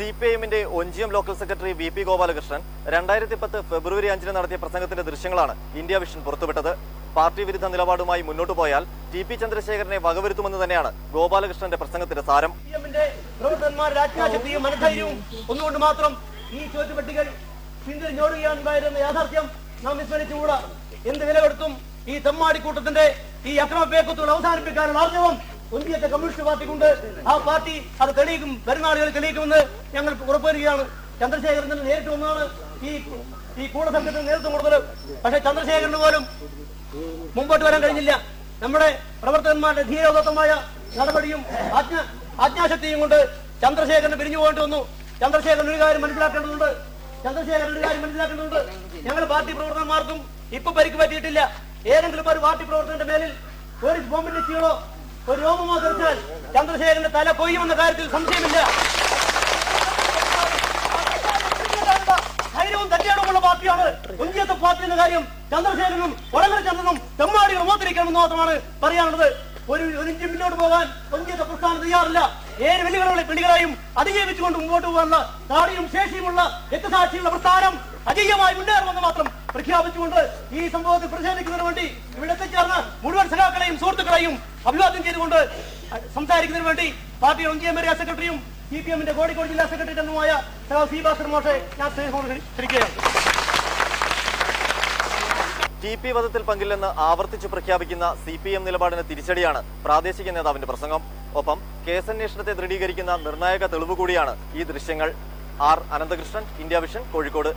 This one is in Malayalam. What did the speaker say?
C P ഐഎമ്മിന്റെ Onchiyam local secretary V P Gopalakrishnan രണ്ടായിരത്തി പത്ത് ഫെബ്രുവരി അഞ്ചിന് നടത്തിയ പ്രസംഗത്തിന്റെ ദൃശ്യങ്ങളാണ് ഇന്ത്യ വിഷൻ പുറത്തുവിട്ടത്. പാർട്ടി വിരുദ്ധ നിലപാടുമായി മുന്നോട്ട് പോയാൽ ടി പി ചന്ദ്രശേഖരനെ വകവരുത്തുമെന്ന് തന്നെയാണ് ഗോപാലകൃഷ്ണന്റെ പ്രസംഗത്തിന്റെ സാരം. മനധൈര്യവും മാത്രം ഈ പിന്തിരിഞ്ഞോടുകയാണുണ്ടായിരുന്ന യാഥാർത്ഥ്യം നാം വിസ്മരിച്ചുകൂടാ. എന്ത് വില കൊടുത്തും ഈ തെമ്മാടിക്കൂട്ടത്തിന്റെ ഈ അക്രമപേക്കത്തോട് അവസാനിപ്പിക്കാനുള്ള ആർജവം ഒന്നിയത്തെ കമ്മ്യൂണിസ്റ്റ് പാർട്ടിക്കുണ്ട് ആ പാർട്ടി അത് തെളിയിക്കും വരുന്നാളുകൾ തെളിയിക്കുമെന്ന് ഞങ്ങൾ ഉറപ്പുവരികയാണ്. ചന്ദ്രശേഖരൻ തന്നെ നേരിട്ട് വന്നാണ് ഈ ഈ കൂടസംഘത്തിന് നേതൃത്വം കൊടുത്തത്. പക്ഷെ ചന്ദ്രശേഖരന് പോലും മുമ്പോട്ട് വരാൻ കഴിഞ്ഞില്ല. നമ്മുടെ പ്രവർത്തകന്മാരുടെ ധീരോദത്തമായ നടപടിയും ആജ്ഞ ആജ്ഞാശക്തിയും കൊണ്ട് ചന്ദ്രശേഖരന് പിരിഞ്ഞു പോകേണ്ടി വന്നു. ചന്ദ്രശേഖരൻ ഒരു കാര്യം മനസ്സിലാക്കേണ്ടതുണ്ട്. ചന്ദ്രശേഖരൻ ഒരു കാര്യം മനസ്സിലാക്കേണ്ടതുണ്ട്. ഞങ്ങൾ പാർട്ടി പ്രവർത്തകന്മാർക്കും ഇപ്പൊ പരിക്ക് പറ്റിയിട്ടില്ല. ഏതെങ്കിലും ഒരു പാർട്ടി പ്രവർത്തകന്റെ മേലിൽ പോലീസ് ബോംബിന്റെ ചീളോ ഒരു രോമമോ തെറിച്ചാൽ ചന്ദ്രശേഖരന്റെ തല കൊയ്യുമെന്ന കാര്യത്തിൽ സംശയമില്ല. ധൈര്യവും തട്ടിയാടുമുള്ള പാർട്ടിയാണ് ഒഞ്ചിയത്തെ പാർട്ടി എന്ന കാര്യം ചന്ദ്രശേഖരനും വടകര ചന്ദ്രനും തെമ്മാടികൾ മോത്തിരിക്കണമെന്ന് മാത്രമാണ് പറയാനുള്ളത്. ഒരു ഒരു മുന്നോട്ട് പോകാൻ ഒഞ്ചിയത്തെ പ്രസ്ഥാനം തയ്യാറില്ല. ഏഴ് വെല്ലുവിളികളെ പിടികളായും അതിജീവിച്ചുകൊണ്ട് മുമ്പോട്ട് പോകാനുള്ള താടിയും ശേഷിയുമുള്ള രക്തസാക്ഷിയുള്ള പ്രസ്ഥാനം അജയ്യമായി മുന്നേറുമെന്ന് മാത്രം പ്രഖ്യാപിച്ചുകൊണ്ട് ഈ സംഭവത്തിൽ പ്രതിഷേധിക്കുന്നതിന് വേണ്ടി ഇവിടെ എത്തിച്ചേർന്ന മുഴുവൻ സഖാക്കളെയും സുഹൃത്തുക്കളെയും അഭിവാദ്യം ചെയ്തുകൊണ്ട് സംസാരിക്കുന്നതിന് വേണ്ടി പാർട്ടി ഒഞ്ചിയം ഏരിയ സെക്രട്ടറിയും സി പി എമ്മിന്റെ കോഴിക്കോട് ജില്ലാ സെക്രട്ടറി അംഗമായ സി ഭാസ്കർ മോഷെ ഞാൻ സ്നേഹം ടി പി വധത്തിൽ പങ്കില്ലെന്ന് ആവർത്തിച്ച് പ്രഖ്യാപിക്കുന്ന സി പി എം നിലപാടിന് തിരിച്ചടിയാണ് പ്രാദേശിക നേതാവിന്റെ പ്രസംഗം. ഒപ്പം കേസന്വേഷണത്തെ ദൃഢീകരിക്കുന്ന നിർണായക തെളിവ് കൂടിയാണ് ഈ ദൃശ്യങ്ങൾ. R Ananthakrishnan India Vision Kozhikode.